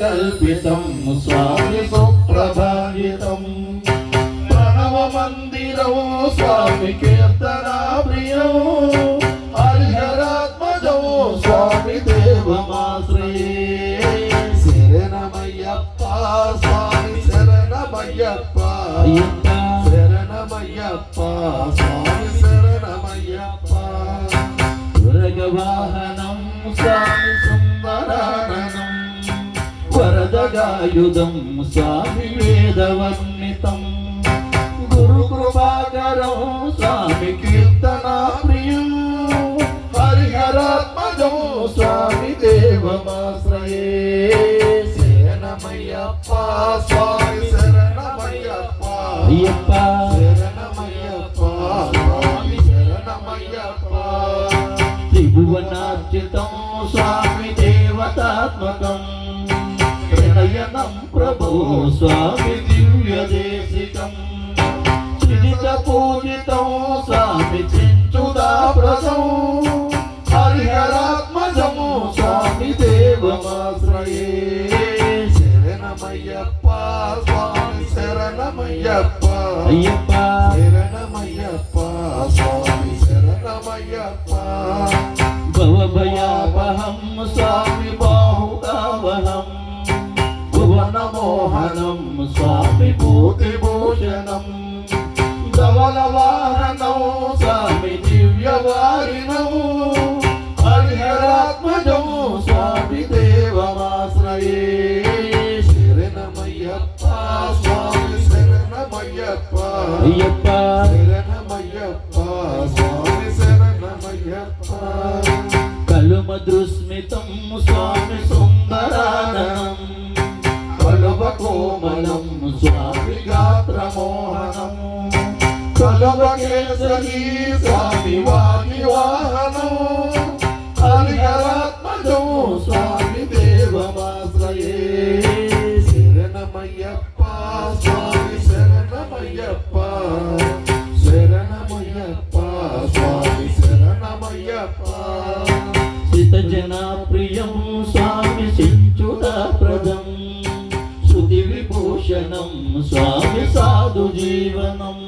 కల్పితం స్వామి సుప్రభాయితం ప్రణవ మందిరం స్వామి కీర్తన ప్రియం హరిహరాత్మజం స్వామి దేవమాశ్రయే. శరణమయ్యప్ప స్వామి శరణమయ్యప్ప వరదగాయుధం స్వామి వేదవర్ణితం గురు కృపాకరం స్వామి కీర్తన ప్రియం. హరిహరాత్మజం స్వామి దేవమాశ్రయే. శరణమయ్యప్ప స్వామి శరణమయ్యప్ప. అయ్యప్ప. శరణమయ్యప్ప స్వామి శరణమయ్యప్ప. త్రిభువనార్చితం స్వామి దేవతాత్మకం. ప్రభో స్వామి దివ్యదేశికం సృజిత పూజితం స్వామి చించుదాప్రసం హరిహరాత్మజము స్వామి దేవమాశ్రయే. శరణమయ్యప్ప స్వామి శరణమయ్యప్ప. అయ్యప్ప. శరణమయ్యప్ప స్వామి శరణమయ్యప్ప. భవభయాపహం స్వామి భూతిభూషణం ధవలవాహనం స్వామి దివ్యవారిణం హరిహరాత్మజము స్వామి దేవమాశ్రయే. శరణమయ్యప్ప స్వామి శరణమయ్యప్ప. అయ్యప్ప. శరణమయ్యప్ప స్వామి శరణమయ్యప్ప. కలుమదృస్మితం స్వామి కలువ కోమలం స్వామి కలవకేసరి స్వామి వాణి వాహనం హరిహరాత్మజం స్వామి దేవమాశ్రయే శరణమయ్యప్ప స్వామి శరణమయ్యప్ప శరణమయ్యప్ప స్వామి శరణమయ్యప్ప శ్రితజనప్రియం స్వామి సించుతప్రదం శృతి విభూషణం స్వామి సాధు జీవనం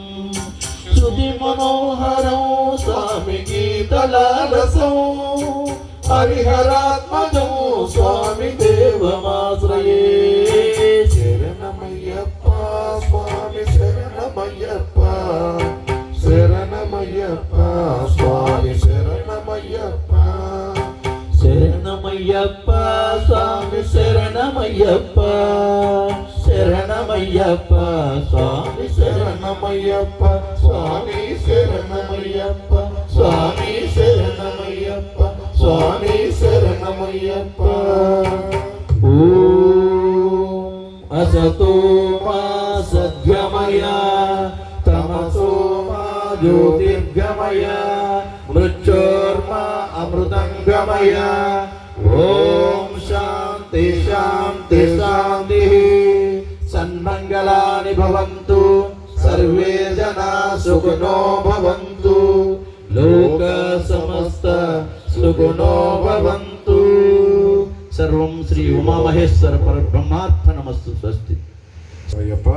మనోహరం స్వామి గీతలాలసం హరిహరాత్మజం స్వామి దేవమాశ్రయే శరణమయ్యప్ప స్వామి శరణమయ్యప్ప శరణమయ్యప్ప స్వామి శరణమయ్యప్ప శరణమయ్యప్ప స్వామి శరణమయ్యప్ప శరణమయ్యప్ప స్వామి శరణమయ్యప్ప స్వామి శరణమయ్యప్ప స్వామి శరణమయ్యప్ప స్వామి శరణమయ్యప్ప ఓం అసతో మా సద్గమయ తమసో మా జ్యోతిర్గమయ మృత్యోర్మా అమృతంగమయ ఓం శాంతి శాంతి శాంతి సన్మంగళాని భవంతు సర్వే జనా సుఖినో భవంతు లోక సమస్త సుఖినో భవంతు సర్వం శ్రీ ఉమామహేశ్వర పరబ్రహ్మాత్మ నమస్తు స్వస్తి అయ్యప్ప